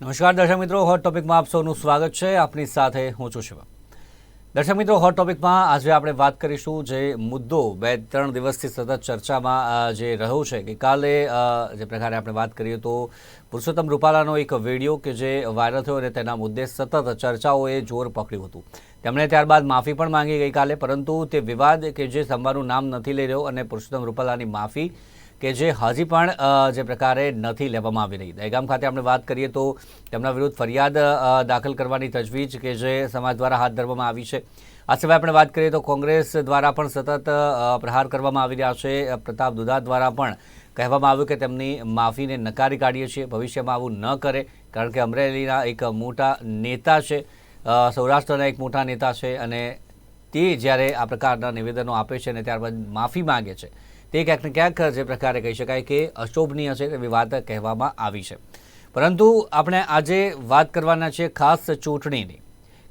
નમસ્કાર, દર્શક મિત્રો. હોટ ટોપિકમાં આપ સૌનું સ્વાગત છે. આપની સાથે હું છું શિવમ. દર્શક મિત્રો હોટ ટોપિકમાં આજે આપણે વાત કરીશું જે મુદ્દો બે ત્રણ દિવસથી સતત ચર્ચામાં જે રહ્યો છે કે કાલે જે પ્રકારે આપણે વાત કરીએ તો પુરુષોત્તમ રૂપાલાનો એક વીડિયો કે જે વાયરલ થયો અને તેના મુદ્દે સતત ચર્ચાઓએ જોર પકડ્યું હતું. તેમણે ત્યારબાદ માફી પણ માંગી ગઈકાલે પરંતુ તે વિવાદ કે જે સંભાળનું નામ નથી લઈ રહ્યો અને પુરુષોત્તમ રૂપાલાની માફી કે જે હજી પણ જે પ્રકારે નથી લેવામાં આવી રહી. દહેગામ ખાતે આપણે વાત કરીએ તો તેમના વિરુદ્ધ ફરિયાદ દાખલ કરવાની તજવીજ કે જે સમાજ દ્વારા હાથ ધરવામાં આવી છે. આ સિવાય આપણે વાત કરીએ તો કોંગ્રેસ દ્વારા પણ સતત પ્રહાર કરવામાં આવી રહ્યા છે. પ્રતાપ દુધા દ્વારા પણ કહેવામાં આવ્યું કે તેમની માફીને નકારી કાઢીએ છીએ. ભવિષ્યમાં આવું ન કરે, કારણ કે અમરેલીના એક મોટા નેતા છે. સૌરાષ્ટ્રના એક મોટા નેતા છે અને તે જ્યારે આ પ્રકારના નિવેદનો આપે છે અને ત્યારબાદ માફી માંગે છે તે ક્યાંક ને ક્યાંક જે પ્રકારે કહી શકાય કે અશોભનીય છે તેવી વાત કહેવામાં આવી છે. પરંતુ આપણે આજે વાત કરવાના છે ખાસ ચૂંટણીની.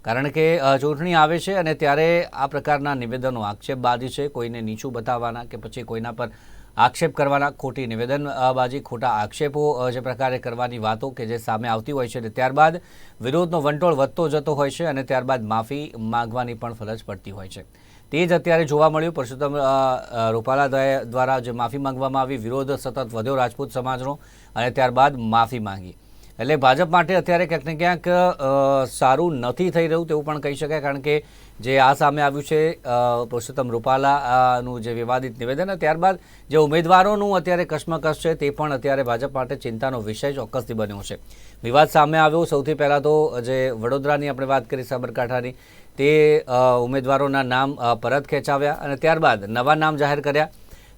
કારણ કે ચૂંટણી આવે છે અને ત્યારે આ પ્રકારના નિવેદનો આક્ષેપબાજી છે. કોઈને નીચું બતાવવાના કે પછી કોઈના પર આક્ષેપ કરવાના, ખોટી નિવેદનબાજી, ખોટા આક્ષેપો જે પ્રકારે કરવાની વાતો કે જે સામે આવતી હોય છે. અને ત્યારબાદ વિરોધનો વંટોળ વધતો જતો હોય છે અને ત્યારબાદ માફી માંગવાની પણ ફરજ પડતી હોય છે. તે જ અત્યારે જોવા મળ્યું. પરસોત્તમ રૂપાલા દ્વારા જે માફી માંગવામાં આવી, વિરોધ સતત વધ્યો રાજપૂત સમાજનો અને ત્યારબાદ માફી માંગી. એટલે ભાજપ માટે અત્યારે ક્યાંક ને ક્યાંક સારું નથી થઈ રહ્યું તેવું પણ કહી શકાય, કારણ કે જે આ સામે આવ્યું છે પુરુષોત્તમ રૂપાલાનું જે વિવાદિત નિવેદન ત્યારબાદ જે ઉમેદવારોનું અત્યારે કશ્મકશ છે તે પણ અત્યારે ભાજપ માટે ચિંતાનો વિષય ચોક્કસથી બન્યો છે. વિવાદ સામે આવ્યો. સૌથી પહેલાં તો જે વડોદરાની આપણે વાત કરી સાબરકાંઠાની તે ઉમેદવારોના નામ પરત ખેંચાવ્યા અને ત્યારબાદ નવા નામ જાહેર કર્યા.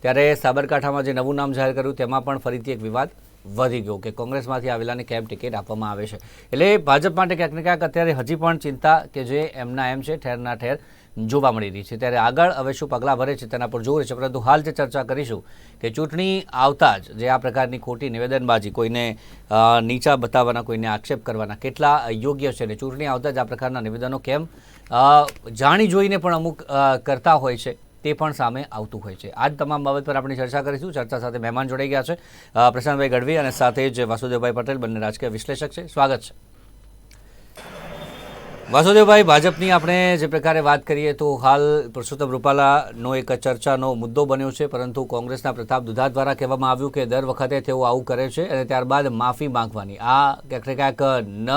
ત્યારે સાબરકાંઠામાં જે નવું નામ જાહેર કર્યું, તેમાં પણ ફરીથી એક વિવાદ વધી ગયો કે કોંગ્રેસમાંથી આવેલાને કેમ ટિકિટ આપવામાં આવે છે. એટલે ભાજપ માટે ક્યાંક ને ક્યાંક અત્યારે હજી પણ ચિંતા કે જે એમના એમ છે, ઠેરના ઠેર જોવા મળી રહી છે. ત્યારે આગળ હવે શું પગલાં ભરે છે તેના પર જોવું છે. પરંતુ હાલ જે ચર્ચા કરીશું કે ચૂંટણી આવતા જ જે આ પ્રકારની ખોટી નિવેદનબાજી કોઈને નીચા બતાવવાના, કોઈને આક્ષેપ કરવાના કેટલા યોગ્ય છે અને ચૂંટણી આવતા જ આ પ્રકારના નિવેદનો કેમ જાણી જોઈને પણ અમુક કરતા હોય છે તે પણ સામે આવતું હોય છે. આજ તમામ બાબત પર આપણે ચર્ચા કરીશું. ચર્ચા સાથે મહેમાન જોડાઈ ગયા છે પ્રશાંતભાઈ ગઢવી અને સાથે જ વાસુદેવભાઈ પટેલ, બંને રાજકીય વિશ્લેષક છે. સ્વાગત છે. વાસુદેવભાઈ, ભાજપની આપણે જે પ્રકારે વાત કરીએ તો હાલ પુરુષોત્તમ રૂપાલાનો એક ચર્ચાનો મુદ્દો બન્યો છે, પરંતુ કોંગ્રેસના પ્રતાપ દુધા દ્વારા કહેવામાં આવ્યું કે દર વખતે તેઓ આવું કરે છે અને ત્યારબાદ માફી માંગવાની. આ ક્યાંક ક્યાંક ન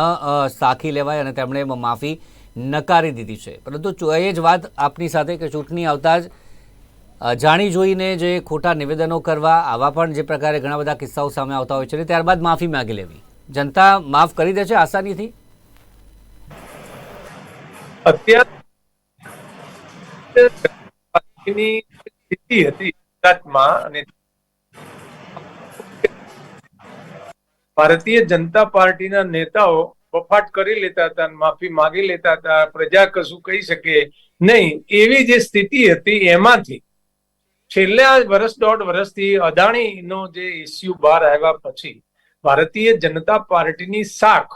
સાખી લેવાય અને તેમણે માફી નકારી દીધી છે. પરંતુ એ જ વાત આપની સાથે કે ચૂંટણી આવતા જ જાણી જોઈને જે ખોટા નિવેદનો કરવા આવા પણ જે પ્રકારે ઘણા બધા કિસ્સાઓ સામે આવતા હોય છે ત્યારબાદ માફી માંગી લેવી. જનતા માફ કરી દે છે આસાનીથી? અત્યારની સ્થિતિ હતી ગુજરાતમાં અને ભારતીય જનતા પાર્ટીના નેતાઓ બફાટ કરી લેતા હતા માફી માંગી લેતા હતા. પ્રજા કશું કહી શકે નહીં. એવી જે સ્થિતિ હતી એમાંથી છેલ્લા વર્ષ દોઢ વર્ષથી અદાણીનો જે ઇસ્યુ બહાર આવ્યા પછી ભારતીય જનતા પાર્ટીની શાખ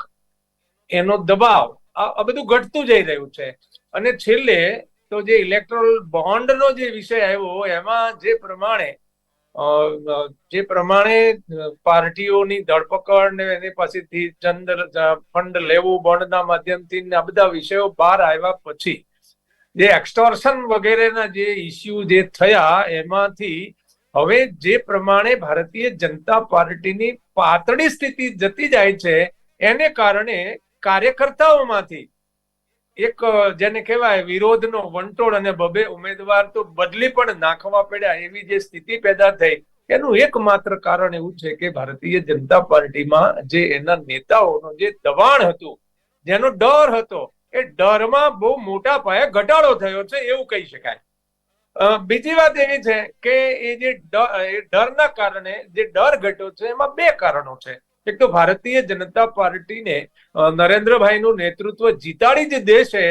એનો દબાવ આ બધું ઘટતું જઈ રહ્યું છે. અને છેલ્લે તો જે ઇલેક્ટ્રોલ બોન્ડનો જે વિષય આવ્યો એમાં જે પ્રમાણે જે પ્રમાણે પાર્ટીઓની ધરપકડ ને એની પાસેથી ચંદ ફંડ લેવું, બોન્ડના માધ્યમથી આ બધા વિષયો બહાર આવ્યા પછી, જે એક્સટોર્શન વગેરેના જે ઇસ્યુ જે થયા, એમાંથી હવે જે પ્રમાણે ભારતીય જનતા પાર્ટીની પાતળી સ્થિતિ જતી જાય છે, એને કારણે કાર્યકર્તાઓમાંથી એક જેને કહેવાય વિરોધનો વંટોળ અને બબે ઉમેદવાર તો બદલી પણ નાખવા પડ્યા એવી જે સ્થિતિ પેદા થઈ, એનું એકમાત્ર કારણ એવું છે કે ભારતીય જનતા પાર્ટીમાં જે એના નેતાઓનો જે દબાણ હતું, જેનો ડર હતો, એ ડરમાં બહુ મોટા પાયે ઘટાડો થયો છે એવું કહી શકાય. બીજી વાત એવી છે કે એ જે ડર એ ડરના કારણે જે ડર ઘટ્યો છે એમાં બે કારણો છે. એક તો ભારતીય જનતા પાર્ટીને નરેન્દ્રભાઈ નરેન્દ્રભાઈનું નેતૃત્વ જીતાડી જ દેશે,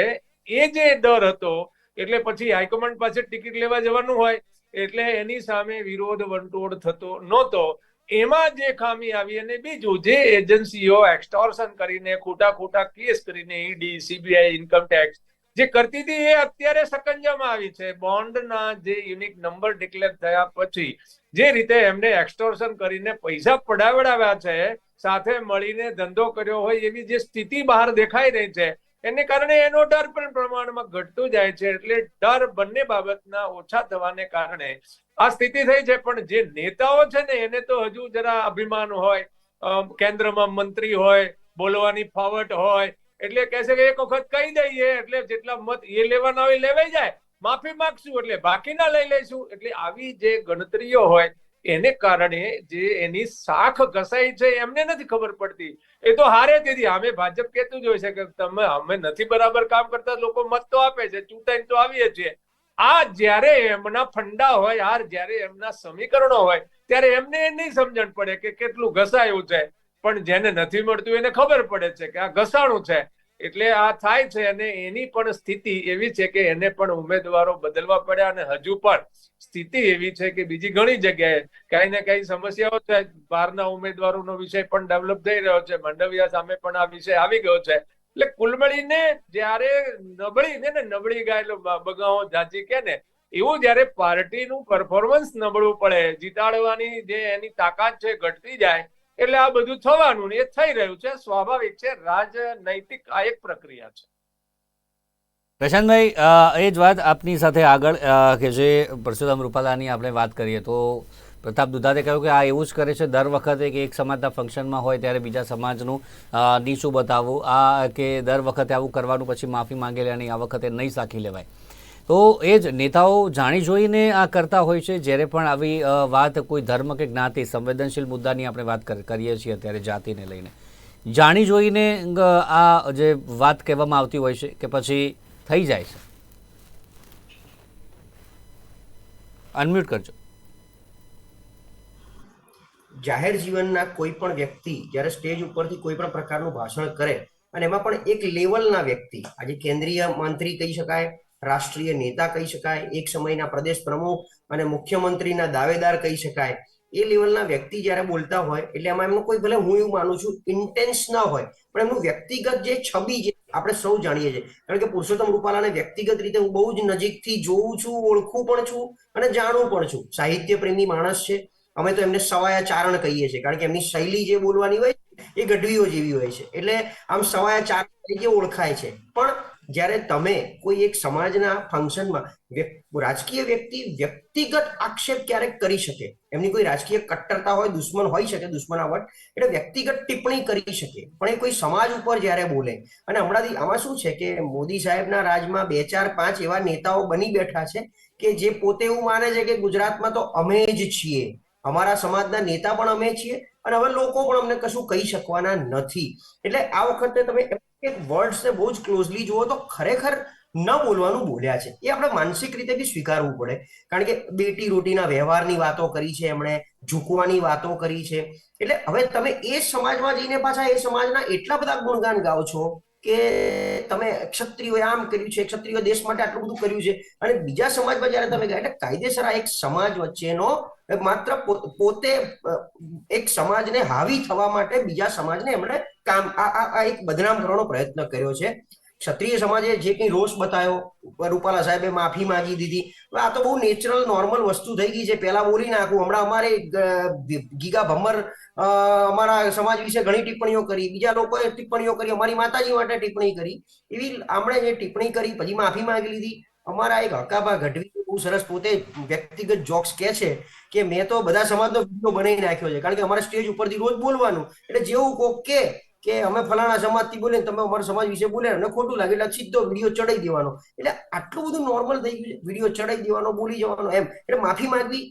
એ જે ડર હતો, એટલે પછી હાઈકમાન્ડ પાસે ટિકિટ લેવા જવાનું હોય, એટલે એની સામે વિરોધ વંટોળ થતો નહોતો. એમાં જે ખામી આવી અને બીજું જે એજન્સીઓ એક્સટોર્શન કરીને ખોટા ખોટા કેસ કરીને, ઈડી, સીબીઆઈ, ઇન્કમ ટેક્સ, જે કરતી હતી, એ અત્યારે સકંજામાં આવી છે. બોન્ડના જે યુનિક નંબર ડિક્લેર થયા પછી, જે રીતે એમને એક્સટોર્શન કરીને પૈસા પડાવડાવ્યા છે સાથે મળીને ધંધો કર્યો હોય એવી જે સ્થિતિ બહાર દેખાઈ રહી છે, એને કારણે એનો ડર પણ પ્રમાણમાં ઘટતો જાય છે. એટલે ડર બંને બાબતના ઓછા થવાને કારણે આ સ્થિતિ થઈ છે. પણ જે નેતાઓ છે ને, એને તો હજુ જરા અભિમાન હોય કેન્દ્રમાં મંત્રી હોય, બોલવાની ફાવટ હોય, એટલે કહે છે કે એક વખત કહી દઈએ, એટલે જેટલા મત એ લેવાના હોય લેવાઈ જાય. માફી માંગશું, એટલે બાકીના લઈ લઈશું. એટલે આવી જે ગણતરીઓ હોય એને કારણે જે એની શાખ ઘસાઈ છે, એમને નથી ખબર પડતી. એ તો હારે તેથી અમે ભાજપ કહેતું જ હોય છે કે તમે અમે નથી બરાબર કામ કરતા, લોકો મત તો આપે છે, ચૂંટાઈને તો આવીએ છીએ. આ જ્યારે એમના ફંડા હોય, આ જ્યારે એમના સમીકરણો હોય, ત્યારે એમને એ નહીં સમજણ પડે કે કેટલું ઘસાયું છે. પણ જેને નથી મળતું એને ખબર પડે છે કે આ ઘસાણું છે. એટલે આ થાય છે અને એની પણ સ્થિતિ એવી છે કે એને પણ ઉમેદવારો બદલવા પડ્યા અને હજુ પણ સ્થિતિ એવી છે કે બીજી ઘણી જગ્યાએ કઈ ને કઈ સમસ્યાઓ છે. બહારના ઉમેદવારોનો વિષય પણ ડેવલપ થઈ રહ્યો છે. મંડવિયા સામે પણ આ વિષય આવી ગયો છે. એટલે કુલ મળીને જ્યારે નબળી છે ને નબળી ગાય બગાઓ જાજી કે ને એવું જ્યારે પાર્ટીનું પરફોર્મન્સ નબળું પડે, જીતાડવાની જે એની તાકાત છે, ઘટતી જાય એટલે આ બધું થવાનું એ થઈ રહ્યું છે. સ્વાભાવિક છે રાજનૈતિક આ એક પ્રક્રિયા છે. પ્રશાંતભાઈ એ જ વાત આપની સાથે આગળ કે જે પરશુરામ રૂપાલાની આપણે વાત કરીએ તો પ્રતાપ દુધાતે કહ્યું કે આ એવું જ કરે છે, દર વખતે કે એક સમાજના ફંક્શનમાં હોય ત્યારે બીજા સમાજનું નીચું બતાવવું, આ કે દર વખતે આવું કરવાનું પછી માફી માંગેલી અને આ વખતે નહીં સાખી લેવાય. તો એ જ નેતાઓ જાણી જોઈને આ કરતા હોય છે. જ્યારે પણ આવી વાત કોઈ ધર્મ કે જ્ઞાતિ, સંવેદનશીલ મુદ્દાની આપણે વાત કરીએ છીએ અત્યારે જાતિને લઈને. જાણી જોઈને આ જે વાત કહેવામાં આવતી હોય છે કે પછી થઈ જાય છે. અનમ્યુટ કરજો. જાહેર જીવનના કોઈ પણ વ્યક્તિ જ્યારે સ્ટેજ ઉપરથી કોઈ પણ પ્રકારનું ભાષણ કરે અને એમાં પણ એક લેવલના વ્યક્તિ, આજે કેન્દ્રીય મંત્રી કહી શકાય રાષ્ટ્રીય નેતા કહી શકાય, એક સમયના પ્રદેશ પ્રમુખ અને મુખ્યમંત્રીના દાવેદાર કહી શકાય. એ લેવલના વ્યક્તિ જ્યારે બોલતા હોય, એટલે એમાં એમનું કોઈ ભલે હું એવું માનું છું ઇન્ટેન્સ ના હોય, પણ એમનું વ્યક્તિગત જે છબી છે, આપણે સૌ જાણીએ છીએ. કારણ કે પુરુષોત્તમ રૂપાલાને વ્યક્તિગત રીતે હું બહુ જ નજીકથી જોઉં છું, ઓળખું પણ છું અને જાણું પણ છું. સાહિત્ય પ્રેમી માણસ છે. અમે તો એમને સવાયા ચારણ કહીએ છીએ, કારણ કે એમની શૈલી જે બોલવાની હોય એ ગઢવીઓ જેવી હોય છે. એટલે આમ સવાયા ચારણ તરીકે ઓળખાય છે. પણ જ્યારે તમે કોઈ એક સમાજના ફંક્શનમાં રાજકીય વ્યક્તિ, વ્યક્તિગત આક્ષેપ ક્યારેક કરી શકે. એમની કોઈ રાજકીય કટ્ટરતા હોય, દુશ્મન હોઈ શકે દુશ્મનાવટ એટલે વ્યક્તિગત ટિપ્પણી કરી શકે. પણ એ કોઈ સમાજ ઉપર જ્યારે બોલે, અને હમણાંથી આમાં શું છે કે મોદી સાહેબના રાજમાં બે ચાર પાંચ એવા નેતાઓ બની બેઠા છે કે જે પોતે એવું માને છે કે ગુજરાતમાં તો અમે જ છીએ. અમારા સમાજના નેતા પણ અમે છીએ, અને હવે લોકો પણ અમને કશું કહી શકવાના નથી. એટલે આ વખતે તમે એક વર્ડ્સને બહુ જ ક્લોઝલી જુઓ તો ખરેખર ન બોલવાનું બોલ્યા છે. એ આપણે માનસિક રીતે બી સ્વીકારવું પડે. કારણ કે બેટી રોટીના વ્યવહારની વાતો કરી છે એમણે, ઝૂકવાની વાતો કરી છે. એટલે હવે તમે એ સમાજમાં જઈને પાછા એ સમાજના એટલા બધા ગુણગાન ગાઓ છો કે તમે ક્ષત્રિયોએ આમ કર્યું છે, ક્ષત્રિયો દેશ માટે આટલું બધું કર્યું છે અને બીજા સમાજમાં જ્યારે તમે ગયા, એટલે કાયદેસર આ એક સમાજ વચ્ચેનો માત્ર પોતે એક સમાજને હાવી થવા માટે બીજા સમાજને એમણે કામ, આ આ એક બદનામ કરવાનો પ્રયત્ન કર્યો છે. ક્ષત્રિય સમાજે જે કંઈ રોષ બતાવ્યો રૂપાલા સાહેબે માફી માંગી દીધી. આ તો બહુ નેચરલ નોર્મલ વસ્તુ થઈ ગઈ છે. પહેલા બોલી નાખું. હમણાં અમારે ગીગા ભમ્મર અમારા સમાજ વિશે ઘણી ટિપ્પણીઓ કરી. બીજા લોકોએ ટિપ્પણીઓ કરી. અમારી માતાજી માટે ટિપ્પણી કરી. એવી આપણે જે ટિપ્પણી કરી, પછી માફી માંગી લીધી. અમારા એક હકાભા ગઢવી બહુ સરસ પોતે વ્યક્તિગત જોક્સ કે છે કે, મેં તો બધા સમાજનો વીડિયો બનાવી નાખ્યો છે. કારણ કે અમારા સ્ટેજ ઉપરથી રોજ બોલવાનું. એટલે જેવું કોક કે કે અમે ફલાણા સમાજથી બોલે તમે અમારા સમાજ વિશે બોલે અને ખોટું લાગે એટલે સીધો વીડિયો ચડાઈ દેવાનો. એટલે આટલું બધું નોર્મલ થઈ ગયું છે. વીડિયો ચડાઈ દેવાનો, બોલી જવાનો, એમ. એટલે માફી માંગવી.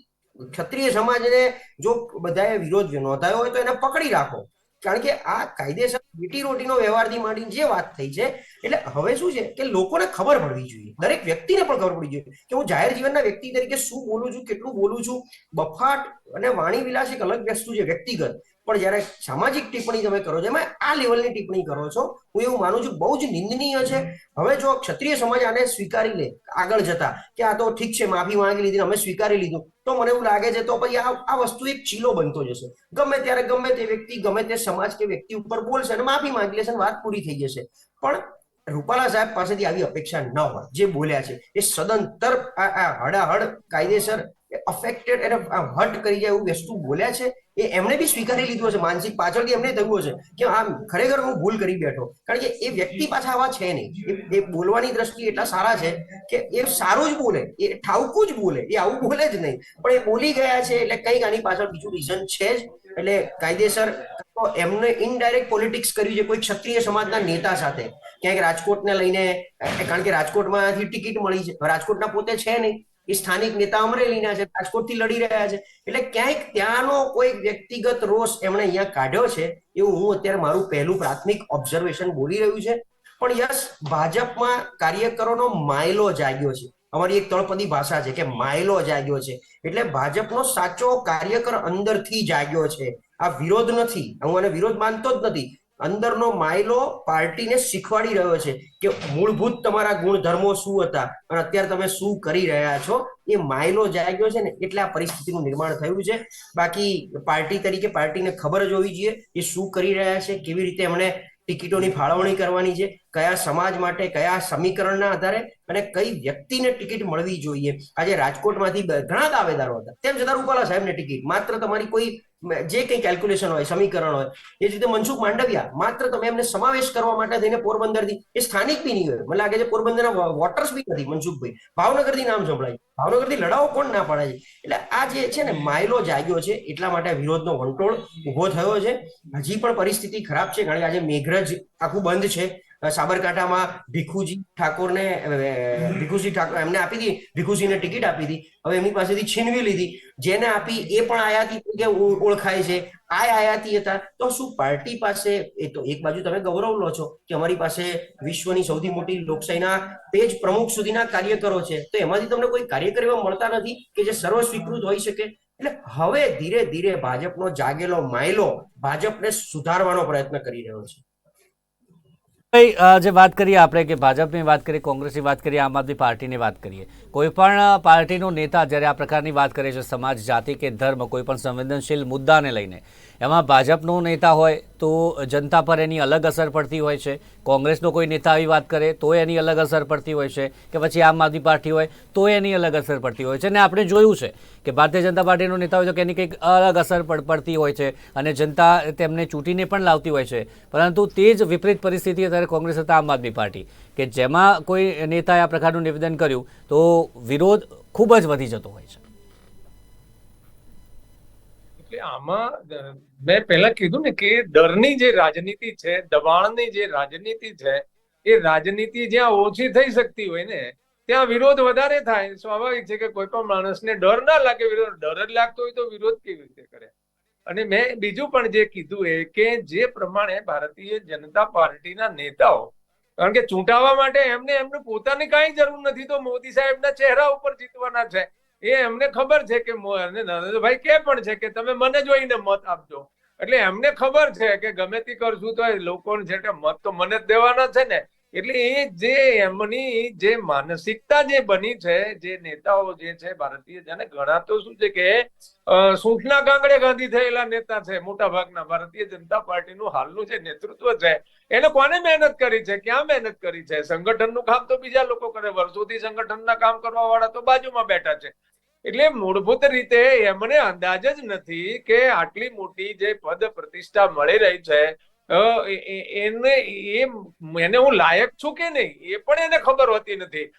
ક્ષત્રિય સમાજને જો બધાએ વિરોધ નોંધાયો હોય તો એને પકડી રાખો. કારણ કે આ કાયદેસર બેટી રોટીનો વ્યવહારથી માંડીને જે વાત થઈ છે, એટલે હવે શું છે કે લોકોને ખબર પડવી જોઈએ. દરેક વ્યક્તિને પણ ખબર પડવી જોઈએ કે હું જાહેર જીવનના વ્યક્તિ તરીકે શું બોલું છું, કેટલું બોલું છું. બફાટ અને વાણી વિલાસ એક અલગ વસ્તુ છે વ્યક્તિગત. પણ જ્યારે સામાજિક ટિપ્પણી તમે કરો છો, એમાં આ લેવલની ટિપ્પણી કરો છો, હું એવું માનું છું બહુ જ નિંદનીય છે. હવે જો ક્ષત્રિય સમાજ આને સ્વીકારી લે, આગળ જતા કે આ તો ઠીક છે, માફી માંગી લીધી અમે સ્વીકારી લીધું, તો મને એવું લાગે છે તો પછી આ આ વસ્તુ એક ચીલો બનતો જશે. ગમે ત્યારે ગમે તે વ્યક્તિ, ગમે તે સમાજ કે વ્યક્તિ ઉપર બોલશે અને માફી માંગી લેશે અને વાત પૂરી થઈ જશે. પણ રૂપાલા સાહેબ પાસેથી આવી અપેક્ષા ન હોય. જે બોલ્યા છે એ સદંતર આ હડાહડ કાયદેસર અફેક્ટેડ એને હટ કરી જાય એવું વસ્તુ બોલ્યા છે, એ એમણે બી સ્વીકારી લીધું હશે. માનસિક પાછળથી એમને થયું હશે કે આમ ખરેખર હું ભૂલ કરી બેઠો. કારણ કે એ વ્યક્તિ પાછા આવા છે નહીં. એ- બોલવાની દ્રષ્ટિએ એટલા સારા છે કે એ સારું જ બોલે, એ ઠાવકું જ બોલે, એ આવું બોલે જ નહીં. પણ એ બોલી ગયા છે એટલે કંઈક આની પાછળ બીજું રીઝન છે જ. એટલે કાયદેસર તો એમને ઇનડાયરેક્ટ પોલિટિક્સ કર્યું છે કોઈ ક્ષત્રિય સમાજના નેતા સાથે. ક્યાંક રાજકોટને લઈને, કારણ કે રાજકોટમાંથી ટિકિટ મળી છે. રાજકોટના પોતે છે નહીં. એ સ્થાનિક નેતા અમરેલીના છે, રાજકોટથી લડી રહ્યા છે. એટલે ક્યાંક ત્યાંનો કોઈ વ્યક્તિગત રોષ એમણે અહીંયા કાઢ્યો છે એવું હું અત્યારે મારું પહેલું પ્રાથમિક ઓબ્ઝર્વેશન બોલી રહ્યું છે. પણ યસ, ભાજપમાં કાર્યકરોનો માયલો જાગ્યો છે. અમારી એક તળપદી ભાષા છે કે માયલો જાગ્યો છે. એટલે ભાજપનો સાચો કાર્યકર અંદરથી જાગ્યો છે. આ વિરોધ નથી. હું આને વિરોધ માનતો જ નથી. અંદરનો માયલો પાર્ટીને શીખવાડી રહ્યો છે કે મૂળભૂત તમારા ગુણધર્મો શું હતા અને અત્યારે તમે શું કરી રહ્યા છો? એ માયલો જાગ્યો છે ને એટલે આ પરિસ્થિતિનું નિર્માણ થયું છે. બાકી પાર્ટી તરીકે પાર્ટીને ખબર જ હોવી જોઈએ એ શું કરી રહ્યા છે, કેવી રીતે એમણે ટિકિટોની ફાળવણી કરવાની છે, કયા સમાજ માટે, કયા સમીકરણના આધારે અને કઈ વ્યક્તિને ટિકિટ મળવી જોઈએ. આજે રાજકોટમાંથી ઘણા દાવેદારો હતા. તેમ છતાં રૂપાલા સાહેબને ટિકિટ. માત્ર તમારી કોઈ જે કંઈ કેલ્ક્યુલેશન હોય, સમીકરણ હોય, એ જ રીતે મનસુખ માંડવિયા, માત્ર તમે એમને સમાવેશ કરવા માટે થઈને પોરબંદરથી, એ સ્થાનિક બી નહીં હોય. મને લાગે છે પોરબંદરના વોટર્સ બી નથી, મનસુખભાઈ. ભાવનગરથી નામ સંભળાય. ભાવનગરથી લડાવો કોણ ના પાડે છે? એટલે આ જે છે ને, માયલો જાગ્યો છે, એટલા માટે વિરોધનો વંટોળ ઊભો થયો છે. હજી પણ પરિસ્થિતિ ખરાબ છે. કારણ કે આજે મેઘરજ આખું બંધ છે. સાબરકાંઠામાં ભીખુજી ઠાકોરને ભીખુસિંહ ઠાકોર, એમને આપી હતી ભીખુસિંહને ટિકિટ આપી હતી હવે એમની પાસેથી છીનવી લીધી. જેને આપી એ પણ આયાતી તરીકે ઓળખાય છે. આ આયાતી હતા. તો શું પાર્ટી પાસે, એ તો એક બાજુ તમે ગૌરવ લો છો કે અમારી પાસે વિશ્વની સૌથી મોટી લોકશાહીના પેજ પ્રમુખ સુધીના કાર્યકરો છે. તો એમાંથી તમને કોઈ કાર્યકર એવા મળતા નથી કે જે સર્વ સ્વીકૃત હોઈ શકે? એટલે હવે ધીરે ધીરે ભાજપનો જાગેલો માયલો ભાજપને સુધારવાનો પ્રયત્ન કરી રહ્યો છે. જે વાત કરીએ આપણે કે ભાજપની વાત કરીએ, કોંગ્રેસની વાત કરીએ, આમ આદમી પાર્ટીની વાત કરીએ કોઈ પણ પાર્ટીનો નેતા જ્યારે આ પ્રકારની વાત કરે છે, સમાજ, જાતિ કે ધર્મ કોઈ પણ સંવેદનશીલ મુદ્દાને લઈને, એમાં ભાજપનો નેતા હોય તો જનતા પર એની અલગ અસર પડતી હોય છે. કોંગ્રેસનો કોઈ નેતા આવી વાત કરે તો એની અલગ અસર પડતી હોય છે કે પછી આમ આદમી પાર્ટી હોય તો એની અલગ અસર પડતી હોય છે. અને આપણે જોયું છે કે ભારતીય જનતા પાર્ટીનો નેતા હોય તો એની કંઈક અલગ અસર પડ- પડતી હોય છે અને જનતા તેમને ચૂંટીને પણ લાવતી હોય છે. પરંતુ તે જ વિપરીત પરિસ્થિતિ અત્યારે કોંગ્રેસ હતા આમ આદમી પાર્ટી કે જેમાં કોઈ નેતાએ આ પ્રકારનું નિવેદન કર્યું તો વિરોધ ખૂબ જ વધી જતો હોય છે. એટલે આમાં મેં પહેલા કીધું ને કે ડરની જે રાજનીતિ છે, દબાણની જે રાજનીતિ છે, એ રાજનીતિ જ્યાં ઓછી થઈ શકતી હોય ને, ત્યાં વિરોધ વધારે થાય. સ્વાભાવિક છે કે કોઈ પણ માણસને ડર ના લાગે વિરોધ, ડર જ લાગતો હોય તો વિરોધ કેવી રીતે કરે? અને મેં બીજું પણ જે કીધું એ કે જે પ્રમાણે ભારતીય જનતા પાર્ટીના નેતાઓ કારણ કે ચૂંટાવા માટે એમને એમને પોતાની કાંઈ જરૂર નથી, તો મોદી સાહેબના ચહેરા ઉપર જીતવાના છે. એ એમને ખબર છે કે નરેન્દ્રભાઈ કે પણ છે કે તમે મને જોઈને મત આપજો. એટલે એમને ખબર છે કે ગમે તે કરશું તો લોકો મત તો મને જ દેવાના છે ને. એટલે એ જે એમની જે માનસિકતા જે બની છે, જે નેતાઓ જે છે ભારતીય જેને, ઘણા તો શું છે કે સૂંઠના કાંકડે ગાંધી થયેલા નેતા છે, મોટા ભાગના ભારતીય જનતા પાર્ટીનું હાલનું જે નેતૃત્વ છે, એને કોને મહેનત કરી છે, ક્યાં મહેનત કરી છે? સંગઠનનું કામ તો બીજા લોકો કરે, વર્ષોથી સંગઠનના કામ કરવા વાળા તો બાજુમાં બેઠા છે. એટલે મૂળભૂત રીતે એમને અંદાજ જ નથી કે આટલી મોટી જે પદ પ્રતિષ્ઠા મળી રહી છે એને, એ એને હું લાયક છું કે નહીં? એ પણ એને ખબર હોતી નથી.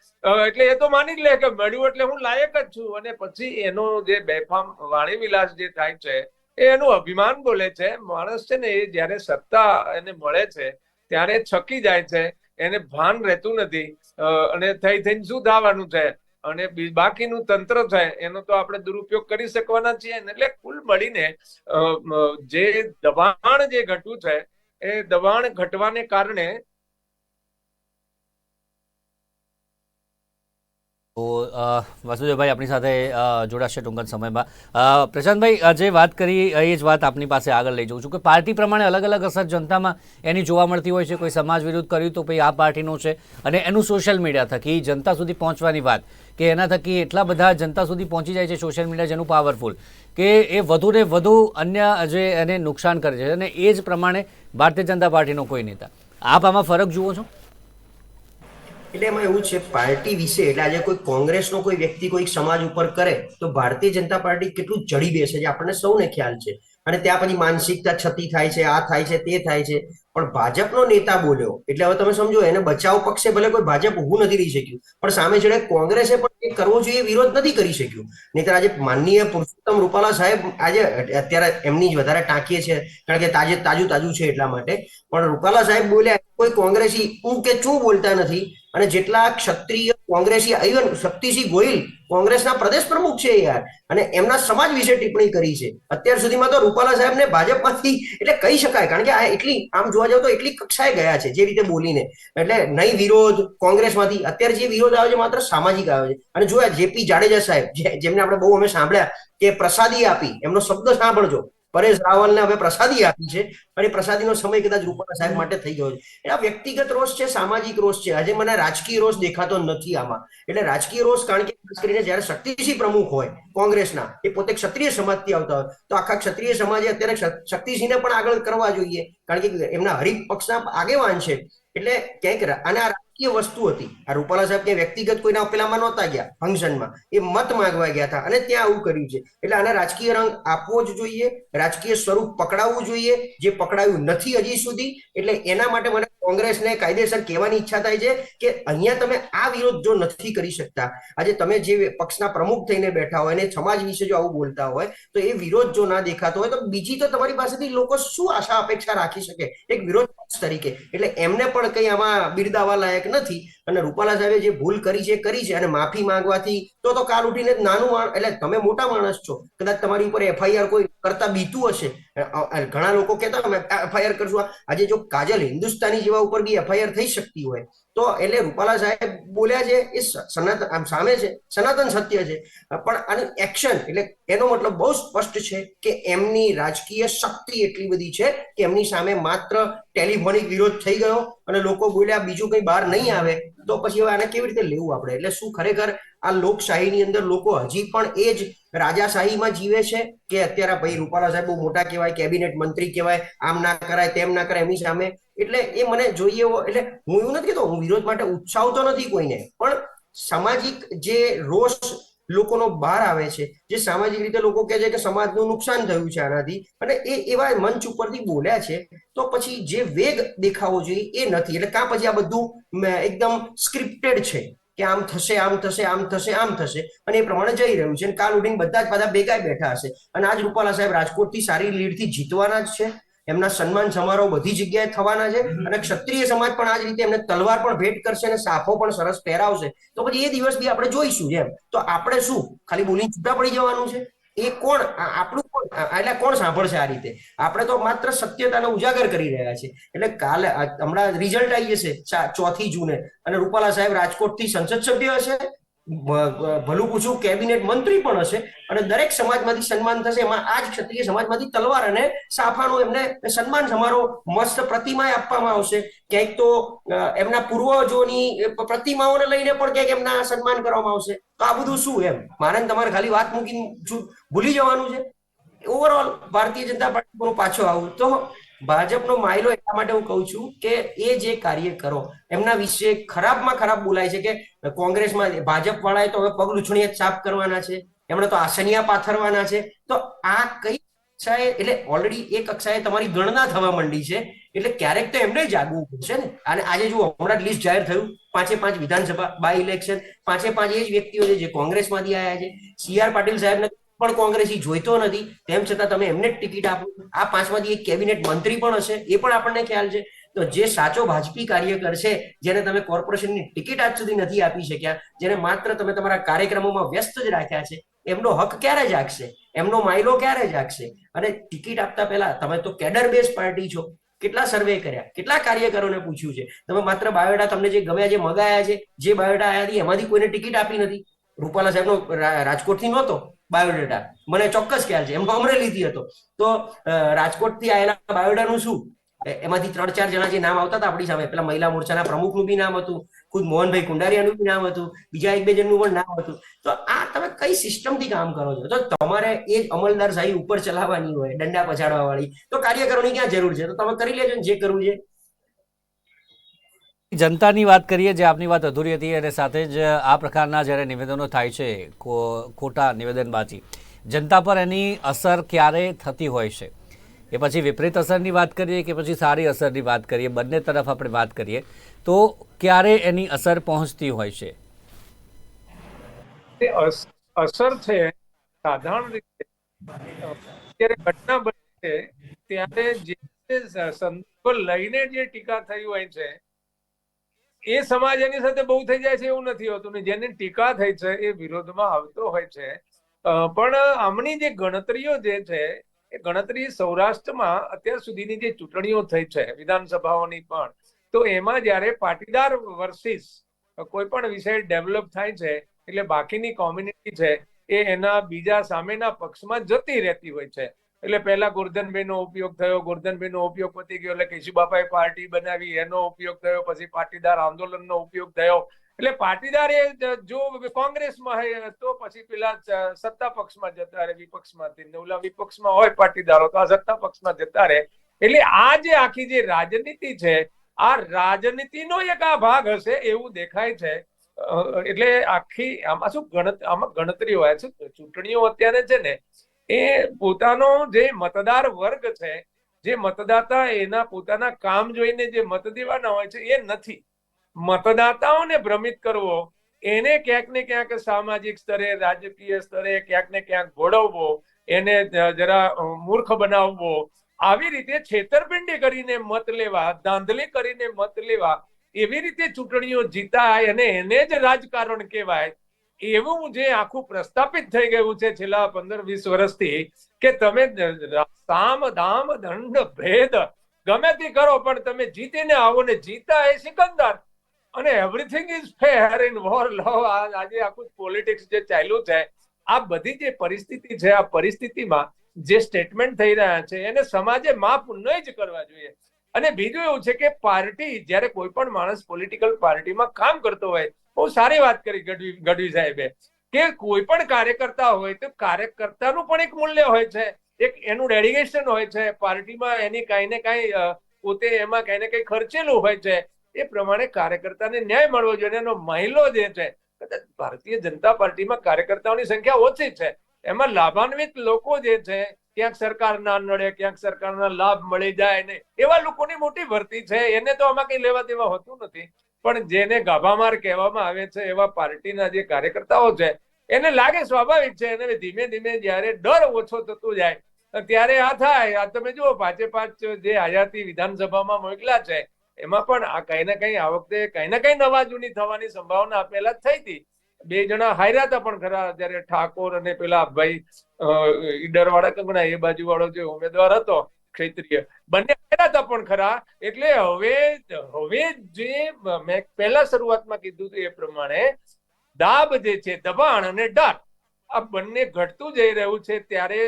એટલે એ તો માની જ લે કે મળ્યું એટલે હું લાયક જ છું. અને પછી એનો જે બેફામ વાણી વિલાસ જે થાય છે, એ એનું અભિમાન બોલે છે. માણસ છે ને એ જ્યારે સત્તા એને મળે છે, ત્યારે છકી જાય છે. એને ભાન રહેતું નથી. અને થઈ થઈને શું ધાવાનું છે? અને બાકીનું તંત્ર છે, એનો તો આપણે દુરુપયોગ કરી શકવાના છીએ. એટલે કુલ મળીને જે દબાણ જે ઘટ્યું છે એ દબાણ ઘટવાને કારણે તો વાસુદેવભાઈ, આપણી સાથે જોડાશે ટૂંક સમયમાં. પ્રશાંતભાઈ જે વાત કરી એ જ વાત આપની પાસે આગળ લઈ જઉં છું કે પાર્ટી પ્રમાણે અલગ અલગ અસર જનતામાં એની જોવા મળતી હોય છે. કોઈ સમાજ વિરુદ્ધ કર્યું તો ભાઈ આ પાર્ટીનું છે. અને એનું સોશિયલ મીડિયા થકી, જનતા સુધી પહોંચવાની વાત કે એના થકી એટલા બધા જનતા સુધી પહોંચી જાય છે સોશિયલ મીડિયા જેનું પાવરફુલ કે એ વધુને વધુ અન્ય જે એને નુકસાન કરે છે. અને એ જ પ્રમાણે ભારતીય જનતા પાર્ટીનો કોઈ નેતા. આપ આમાં ફરક જુઓ છો? એટલે એમાં એવું છે, પાર્ટી વિશે, એટલે આજે કોઈ કોંગ્રેસનો કોઈ વ્યક્તિ કોઈ સમાજ ઉપર કરે, તો ભારતીય જનતા પાર્ટી કેટલું ચડી બેસે છે, આપણને સૌને ખ્યાલ છે. અને ત્યાં પછી માનસિકતા છતી થાય છે, આ થાય છે, તે થાય છે. પણ ભાજપનો નેતા બોલ્યો, એટલે હવે તમે સમજો, એને બચાવ પક્ષે ભલે કોઈ ભાજપ ઊભું નથી રહી શક્યું, પણ સામે છેડે કોંગ્રેસે પણ એ કરવો જોઈએ વિરોધ નથી કરી શક્યું. નહીતર આજે માનનીય પુરુષોત્તમ રૂપાલા સાહેબ આજે અત્યારે એમની જ વધારે ટાંકીએ છે, કારણ કે તાજે તાજું તાજું છે એટલા માટે. પણ રૂપાલા સાહેબ બોલ્યા, કોઈ કોંગ્રેસી હું કે શું બોલતા નથી અને જેટલા ક્ષત્રિય કોંગ્રેસી ઇવન શક્તિસિંહ ગોહિલ કોંગ્રેસના પ્રદેશ પ્રમુખ છે યાર. અને એમના સમાજ વિશે ટિપ્પણી કરી છે. અત્યાર સુધીમાં તો રૂપાલા સાહેબને ભાજપમાંથી એટલે કહી શકાય, કારણ કે આ એટલી, આમ જોવા જાવ તો એટલી કક્ષાએ ગયા છે જે રીતે બોલીને. એટલે નહીં વિરોધ કોંગ્રેસમાંથી, અત્યારે જે વિરોધ આવે છે માત્ર સામાજિક આવે છે. અને જોયા જેપી જાડેજા સાહેબ જેમને આપણે બહુ અમે સાંભળ્યા, કે પ્રસાદી આપી, એમનો શબ્દ સાંભળજો. પરેશ રાવલને હવે પ્રસાદી આપી છે અને પ્રસાદીનો સમય કદાચ રૂપાલા સાહેબ માટે થઈ ગયો છે. એટલે આ વ્યક્તિગત રોષ છે, સામાજિક રોષ છે. આજે મને રાજકીય રોષ દેખાતો નથી આમાં. એટલે રાજકીય રોષ કારણ કે ખાસ કરીને જયારે શક્તિસિંહ પ્રમુખ હોય કોંગ્રેસના, એ પોતે ક્ષત્રિય સમાજથી આવતા હોય, તો આખા ક્ષત્રિય સમાજે અત્યારે શક્તિસિંહને પણ આગળ કરવા જોઈએ. કારણ કે એમના હરીફ પક્ષના આગેવાન છે. એટલે ક્યાંક અને આ રાજકીય વસ્તુ હતી. આ રૂપાલા સાહેબ ક્યાંય વ્યક્તિગત કોઈના પેલામાં નહોતા ગયા ફંક્શનમાં. એ મત માંગવા ગયા હતા અને ત્યાં આવું કર્યું છે. એટલે આને રાજકીય રંગ આપવો જ જોઈએ, રાજકીય સ્વરૂપ પકડાવવું જોઈએ. જે પકડાયું નથી હજી સુધી, એટલે એના માટે મને કોંગ્રેસને કાયદેસર કહેવાની ઈચ્છા થાય છે કે અહીંયા તમે આ વિરોધ જો નથી કરી શકતા, આજે તમે જે પક્ષના પ્રમુખ થઈને બેઠા હોય અને સમાજ વિશે જો આવું બોલતા હોય, તો એ વિરોધ જો ના દેખાતો હોય, તો બીજી તો તમારી પાસેથી લોકો શું આશા અપેક્ષા રાખી શકે? એક વિરોધ પક્ષ તરીકે. એટલે એમને પણ કઈ આમાં બિરદાવા લાયક નથી. અને રૂપાલા સાહેબે જે ભૂલ કરી છે કરી છે અને માફી માંગવાથી તો તો કાલ ઉઠીને નાનું માણ, એટલે તમે મોટા માણસ છો. કદાચ તમારી ઉપર એફઆઈઆર કોઈ કરતા બીતું હશે. ઘણા લોકો કહેતા એફઆઈઆર કરશું. આજે જો કાજલ હિન્દુસ્તાની જેવા ઉપર બી એફઆઈઆર થઈ શકતી હોય તો એટલે રૂપાલા સાહેબ બોલ્યા છે, એ સનાતન, આમ સામે છે, સનાતન સત્ય છે. પણ આનું એક્શન એટલે એનો મતલબ બહુ સ્પષ્ટ છે કે એમની રાજકીય શક્તિ એટલી બધી છે કે એમની સામે માત્ર ટેલિફોનિક વિરોધ થઈ ગયો અને લોકો બોલ્યા, બીજું કંઈ બહાર નહીં આવે. તો પછી હવે આને કેવી રીતે લેવું આપણે? એટલે શું ખરેખર આ લોકશાહીની અંદર લોકો હજી પણ એ જ રાજાશાહીમાં જીવે છે કે અત્યારે ભાઈ રૂપાલા સાહેબ બહુ મોટા કહેવાય, કેબિનેટ મંત્રી કહેવાય, આમ ના કરાય, તેમ ના કરાય, એમની સામે એટલે એ મને જોઈએ એટલે હું એવું નથી કહેતો હું વિરોધ માટે ઉત્સાહતો નથી કોઈને. પણ સામાજિક જે રોષ લોકોનો બહાર આવે છે, જે સામાજિક રીતે લોકો કહે છે કે સમાજનું નુકસાન થયું છે આનાથી, અને એ એવા મંચ ઉપરથી બોલ્યા છે, તો પછી જે વેગ દેખાવો જોઈએ એ નથી. એટલે કાં પછી આ બધું એકદમ સ્ક્રિપ્ટેડ છે, કે આમ થશે આમ થશે આમ થશે આમ થશે, અને એ પ્રમાણે જઈ રહ્યું છે. અને કાલ ઉઠીને બધા જ પાછા ભેગા બેઠા હશે. અને આજ રૂપાલા સાહેબ રાજકોટથી સારી લીડથી જીતવાના જ છે. એમના સન્માન સમારોહ બધી જગ્યાએ થવાના છે અને ક્ષત્રિય સમાજ પણ આ જ રીતે એમને તલવાર પણ ભેટ કરશે અને સાફો પણ સરસ પહેરાવશે. તો પછી એ દિવસ બી આપણે જોઈશું એમ. તો આપણે શું? ખાલી બોલી છૂટા પડી જવાનું છે? એ કોણ? આપણું કોણ? એટલે કોણ સાંભળશે આ રીતે? આપણે તો માત્ર સત્યતાને ઉજાગર કરી રહ્યા છે એટલે કાલે હમણાં રિઝલ્ટ આવી જશે ચોથી જૂને. અને રૂપાલા સાહેબ રાજકોટથી સંસદ સભ્ય હશે. ભલું પૂછું કેબિનેટ મંત્રી પણ હશે અને દરેક સમાજમાંથી સન્માન થશે. એમાં આ જ ક્ષત્રિય સમાજમાંથી તલવાર અને સાફાનો એમને સન્માન સમારોહ મસ્ત પ્રતિમાએ આપવામાં આવશે. ક્યાંક તો એમના પૂર્વજોની પ્રતિમાઓને લઈને પણ ક્યાંક એમના સન્માન કરવામાં આવશે. તો આ બધું શું એમ? મારે તમારે ખાલી વાત મૂકીને શું ભૂલી જવાનું છે? ઓવરઓલ ભારતીય જનતા પાર્ટી પાછો આવું. તો ભાજપનો માયલો એટલા માટે હું કહું છું કે એ જે કાર્ય કરો, એમના વિશે ખરાબમાં ખરાબ બોલાય છે કે કોંગ્રેસમાં ભાજપ વાળાએ તો હવે પગ લૂછણીએ છાપ કરવાના છે, એમણે તો આસનિયા પાથરવાના છે, તો આ કઈ કક્ષાએ, એટલે ઓલરેડી એ કક્ષાએ તમારી ગણના થવા માંડી છે, એટલે ક્યારેક તો એમને જાગવું પડશે ને. અને આજે જુઓ, હમણાં લિસ્ટ જાહેર થયું, પાંચે પાંચ વિધાનસભા બાય ઇલેક્શન પાંચે પાંચ એ જ વ્યક્તિઓ છે જે કોંગ્રેસમાંથી આવ્યા છે. સી આર પાટીલ સાહેબને પણ કોંગ્રેસી જોઈતો નથી. તેમ છતાં તમે એમને જ ટિકિટ આપો. આ પાંચમાંથી એક કેબિનેટ મંત્રી પણ હશે, એ પણ આપણને ખ્યાલ છે. તો જે સાચો ભાજપી કાર્યકર છે, જેને તમે કોર્પોરેશનની ટિકિટ આજ સુધી નથી આપી શક્યા, જેને માત્ર તમે તમારા કાર્યક્રમોમાં વ્યસ્ત જ રાખ્યા છે, એમનો હક ક્યારે જાગશે? એમનો માયલો ક્યારે જાગશે? અને ટિકિટ આપતા પહેલા તમે તો કેડર બેઝ પાર્ટી છો. કેટલા સર્વે કર્યા? કેટલા કાર્યકરોને પૂછ્યું છે? તમે માત્ર બાયોડા તમને જે ગમ્યા, જે મગાયા છે, જે બાયોડા આવ્યા હતી એમાંથી કોઈને ટિકિટ આપી નથી. રૂપાલા સાહેબનો રાજકોટથી નહોતો. બાયોડેટા. મને ચોક્કસ ખ્યાલ છે. એમનો અમરેલીથી હતો. તો રાજકોટથી આ એના બાયોડાનું શું? એમાંથી ત્રણ ચાર જણા જે નામ આવતા હતા આપણી સામે. પેલા મહિલા મોરચાના પ્રમુખનું બી નામ હતું, ખુદ મોહનભાઈ કુંડારિયાનું બી નામ હતું, બીજા એક બે જણનું પણ નામ હતું. તો આ તમે કઈ સિસ્ટમથી કામ કરો છો? તો તમારે એ અમલદાર શાહી ઉપર ચલાવવાની હોય, દંડા પછાડવા વાળી તો કાર્યકરોની ક્યાં જરૂર છે? તો તમે કરી લેજો જે કરવું છે. જનતાની વાત કરીએ, જે આપની વાત અધૂરી હતી, અને સાથે જ આ પ્રકારના જ્યારે નિવેદનો થાય છે ખોટા નિવેદનબાજી, જનતા પર એની અસર ક્યારે થતી હોય છે? એ પછી વિપરીત અસરની વાત કરીએ કે પછી સારી અસરની વાત કરીએ, બંને તરફ આપણે વાત કરીએ, તો ક્યારે એની અસર પહોંચતી હોય છે? અસર છે, સાધારણ રીતે. ઘટના બની છે, ત્યારે જે સંદર્ભ લઈને જે ટીકા થઈ હોય છે એ સમાજ એની સાથે બહુ થઈ જાય છે એવું નથી હોતું ને જેની ટીકા થઈ છે એ વિરોધમાં આવતો હોય છે. પણ આમની જે ગણતરીઓ જે છે, એ ગણતરી સૌરાષ્ટ્રમાં અત્યાર સુધીની જે ચૂંટણીઓ થઈ છે, વિધાનસભાઓની પણ, તો એમાં જ્યારે પાટીદાર વર્સિસ કોઈ પણ વિષય ડેવલપ થાય છે, એટલે બાકીની કોમ્યુનિટી છે, એ એના બીજા સામેના પક્ષમાં જતી રહેતી હોય છે. એટલે પહેલા ગોરધનભાઈનો ઉપયોગ થયો, ગોરધનભાઈનો ઉપયોગ પતી ગયો એટલે કેશુબાપાએ પાર્ટી બનાવી, એનો ઉપયોગ થયો, પછી પાટીદાર આંદોલનનો ઉપયોગ થયો. એટલે પાટીદાર એ જો કોંગ્રેસમાં હોય તો પછી પેલા સત્તા પક્ષમાં જતા રહે, વિપક્ષમાંથી. ઓલા વિપક્ષમાં હોય પાટીદારો, તો આ સત્તા પક્ષમાં જતા રહે. એટલે આ જે આખી જે રાજનીતિ છે, આ રાજનીતિનો એક આ ભાગ હશે એવું દેખાય છે. એટલે આખી, આમાં શું ગણત, આમાં ગણતરી હોય છે, ચૂંટણીઓ અત્યારે છે ને એ પોતાનો જે મતદાર વર્ગ છે, જે મતદાતા એના પોતાના કામ જોઈને જે મત દેવાના હોય છે, એ નથી. મતદાતાઓને ભ્રમિત કરવો, એને ક્યાંક ને ક્યાંક સામાજિક સ્તરે, રાજકીય સ્તરે ક્યાંક ને ક્યાંક ઘોડવવો એને જરા મૂર્ખ બનાવવો, આવી રીતે છેતરપિંડી કરીને મત લેવા, ધાંધલી કરીને મત લેવા, એવી રીતે ચૂંટણીઓ જીતાય અને એને જ રાજકારણ કહેવાય એવું જે આખું પ્રસ્થાપિત થઈ ગયું છે છેલ્લા પંદર વીસ વર્ષથી કે તમે સામ, દામ, દંડ, ભેદ ગમે તે કરો, પણ તમે જીતીને આવો ને જીતા એ સિકંદર. અને everything is fair in war love આજે આખું પોલિટિક્સ જે ચાલ્યું છે, આ બધી જે પરિસ્થિતિ છે, આ પરિસ્થિતિમાં જે સ્ટેટમેન્ટ થઈ રહ્યા છે, એને સમાજે માફ નહીં જ કરવા જોઈએ. અને બીજું એવું છે કે પાર્ટી જ્યારે કોઈ પણ માણસ પોલિટિકલ પાર્ટીમાં કામ કરતો હોય બહુ સારી વાત કરી ગઢવી ગઢવી સાહેબે. કે કોઈ પણ કાર્યકર્તા હોય તો કાર્યકર્તાનું પણ એક મૂલ્ય હોય છે. એક એનું ડેડિકેશન હોય છે. પાર્ટીમાં એની કાંઈ ને કાંઈ પોતે એમાં કાંઈ ને કાંઈ ખર્ચેલું હોય છે. એ પ્રમાણે કાર્યકર્તાને ન્યાય મળવો જોઈએ એનો મહિલો જે છે, કદાચ ભારતીય જનતા પાર્ટીમાં કાર્યકર્તાઓની સંખ્યા ઓછી છે. એમાં લાભાન્વિત લોકો જે છે, ક્યાંક સરકાર ના નડે ક્યાંક સરકારના લાભ મળી જાય ને એવા લોકોની મોટી ભરતી છે. એને તો આમાં કઈ લેવા દેવા હોતું નથી. પણ જેને ગાભામાર કહેવામાં આવે છે, એવા પાર્ટીના જે કાર્યકર્તાઓ છે, એને લાગે સ્વાભાવિક છે, એને ધીમે ધીમે જયારે ડર ઓછો થતો જાય ત્યારે આ થાય. આ તમે જુઓ પાંચે પાંચ જે આયાતી વિધાનસભામાં મોકલા છે, એમાં પણ આ કઈ ને કઈ આ વખતે કઈ ને કઈ નવા જૂની થવાની સંભાવના પેલા જ થઈ હતી. બે જણા હાર્યા હતા પણ ખરા, જયારે ઠાકોર અને પેલા ભાઈ ઈડર વાળા કંગણા એ બાજુ વાળો જે ઉમેદવાર હતો ક્ષેત્રીય. બંને હાર્યા હતા પણ ખરા. એટલે હવે હવે જે મેં પહેલા શરૂઆતમાં કીધું એ પ્રમાણે દાબ જે છે, દબાણ અને ડર, આ બંને ઘટતું જઈ રહ્યું છે ત્યારે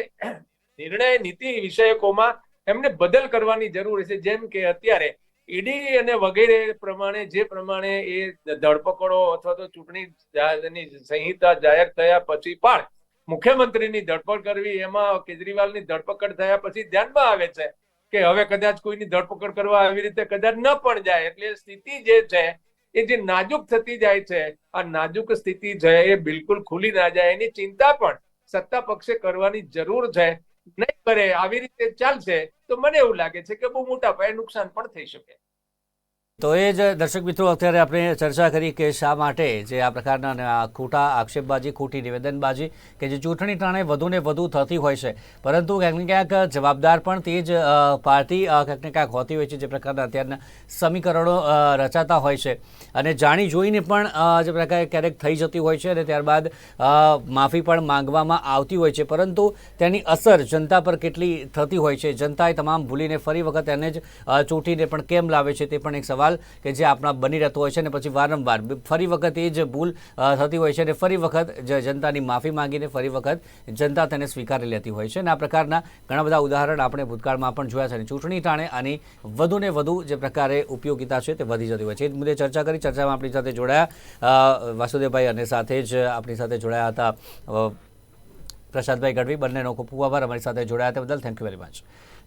નિર્ણય નીતિ વિષયકોમાં એમને બદલ કરવાની જરૂર છે. જેમ કે અત્યારે ઈડી અને વગેરે પ્રમાણે, જે પ્રમાણે એ ધરપકડો અથવા તો ચૂંટણી સંહિતા જાહેર થયા પછી પણ મુખ્યમંત્રીની ધરપકડ કરવી, એમાં કેજરીવાલની ધરપકડ થયા પછી ધ્યાનમાં આવે છે કે હવે કદાચ કોઈની ધરપકડ કરવા આવી રીતે કદાચ ન પણ જાય. એટલે સ્થિતિ જે છે, એ જે નાજુક થતી જાય છે, આ નાજુક સ્થિતિ છે, એ બિલકુલ ખુલી ના જાય. એની ચિંતા પણ સત્તા પક્ષે કરવાની જરૂર છે. નહીં કરે, આવી રીતે ચાલશે, તો મને એવું લાગે છે કે બહુ મોટા પાયે નુકસાન પણ થઈ શકે. તો એ જ દર્શક મિત્રો, અત્યારે આપણે ચર્ચા કરી કે શા માટે જે આ પ્રકારના ખોટા આક્ષેપબાજી, ખોટી નિવેદનબાજી કે જે ચૂંટણી ટાણે વધુને વધુ થતી હોય છે. પરંતુ ક્યાંક ક્યાંક જવાબદાર પણ તે જ પાર્ટી ક્યાંક ને ક્યાંક હોતી હોય છે જે પ્રકારના અત્યારના સમીકરણો રચાતા હોય છે. અને જાણી જોઈને પણ જે પ્રકારે ક્યારેક થઈ જતી હોય છે અને ત્યારબાદ માફી પણ માંગવામાં આવતી હોય છે. પરંતુ તેની અસર જનતા પર કેટલી થતી હોય છે? જનતાએ તમામ ભૂલીને ફરી વખત એને જ ચૂંટીને પણ કેમ લાવે છે તે પણ એક સવાલ કે જે આપણા બની રહેતો હોય છે અને પછી વારંવાર ફરી વખત એ જ ભૂલ થતી હોય છે અને ફરી વખત જનતાની માફી માંગીને ફરી વખત જનતા તેને સ્વીકારી લેતી હોય છે અને આ પ્રકારના ઘણા બધા ઉદાહરણ આપણે ભૂતકાળમાં પણ જોયા છે અને ચૂંટણી ટાણે આની વધુ ને વધુ જે પ્રકારે ઉપયોગિતા છે તે વધી જતી હોય છે. એ મુદ્દે ચર્ચા કરી, ચર્ચામાં આપણી સાથે જોડાયા વાસુદેવભાઈ અને સાથે જ આપણી સાથે જોડાયા હતા પ્રસાદભાઈ ગઢવી. બંનેનો ખૂબ ખૂબ આભાર. અમારી સાથે જોડાયા તે બદલ થેન્ક યુ વેરી મચ